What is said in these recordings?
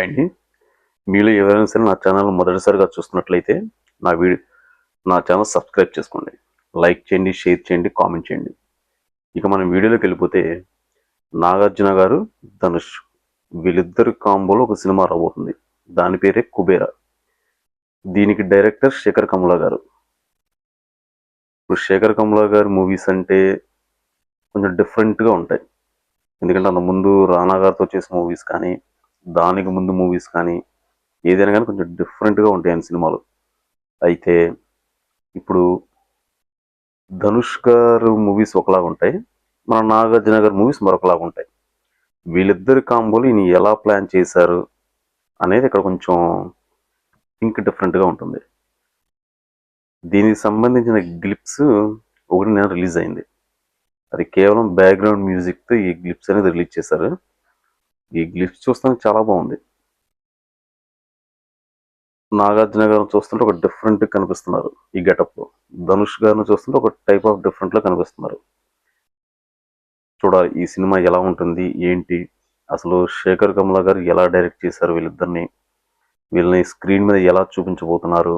అండి. మీలో ఎవరైనా సరే నా ఛానల్ మొదటిసారిగా చూస్తున్నట్లయితే నా వీడియో నా ఛానల్ సబ్స్క్రైబ్ చేసుకోండి. లైక్ చేయండి షేర్ చేయండి కామెంట్ చేయండి. ఇక మనం వీడియోలోకి వెళ్ళిపోతే నాగార్జున గారు ధనుష్ వీళ్ళిద్దరు కాంబోలో ఒక సినిమా రాబోతుంది. దాని పేరే కుబేరా. దీనికి డైరెక్టర్ శేఖర్ కమలా గారు. ఇప్పుడు శేఖర్ కమలా గారి మూవీస్ అంటే కొంచెం డిఫరెంట్గా ఉంటాయి. ఎందుకంటే అంత ముందు రానా గారితో చేసిన మూవీస్ కానీ దానికి ముందు మూవీస్ కానీ ఏదైనా కానీ కొంచెం డిఫరెంట్గా ఉంటాయి సినిమాలు. అయితే ఇప్పుడు ధనుష్ గారు మూవీస్ ఒకలాగా ఉంటాయి మన నాగార్జున గారి మూవీస్ మరొకలాగా ఉంటాయి. వీళ్ళిద్దరి కాంబోలు ఈయన ఎలా ప్లాన్ చేశారు అనేది ఇక్కడ కొంచెం థింక్ డిఫరెంట్గా ఉంటుంది. దీనికి సంబంధించిన గ్లిప్స్ ఒకటి నేను రిలీజ్ అయింది. అది కేవలం బ్యాక్గ్రౌండ్ మ్యూజిక్తో ఈ గ్లిప్స్ అనేది రిలీజ్ చేశారు. ఈ గ్లిఫ్ట్ చూస్తానికి చాలా బాగుంది. నాగార్జున గారు చూస్తుంటే ఒక డిఫరెంట్ కనిపిస్తున్నారు ఈ గెటప్లో. ధనుష్ గారిని చూస్తుంటే ఒక టైప్ ఆఫ్ డిఫరెంట్లో కనిపిస్తున్నారు. చూడాలి ఈ సినిమా ఎలా ఉంటుంది ఏంటి అసలు శేఖర్ కమలా గారు ఎలా డైరెక్ట్ చేశారు వీళ్ళిద్దరిని వీళ్ళని స్క్రీన్ మీద ఎలా చూపించబోతున్నారు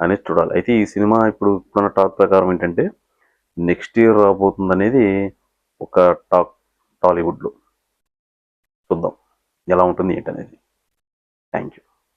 అనేది చూడాలి. అయితే ఈ సినిమా ఇప్పుడు ఇప్పుడున్న టాక్ ప్రకారం ఏంటంటే నెక్స్ట్ ఇయర్ రాబోతుంది అనేది ఒక టాక్ టాలీవుడ్లో. చూద్దాం ఎలా ఉంటుంది ఏంటనేది. Thank you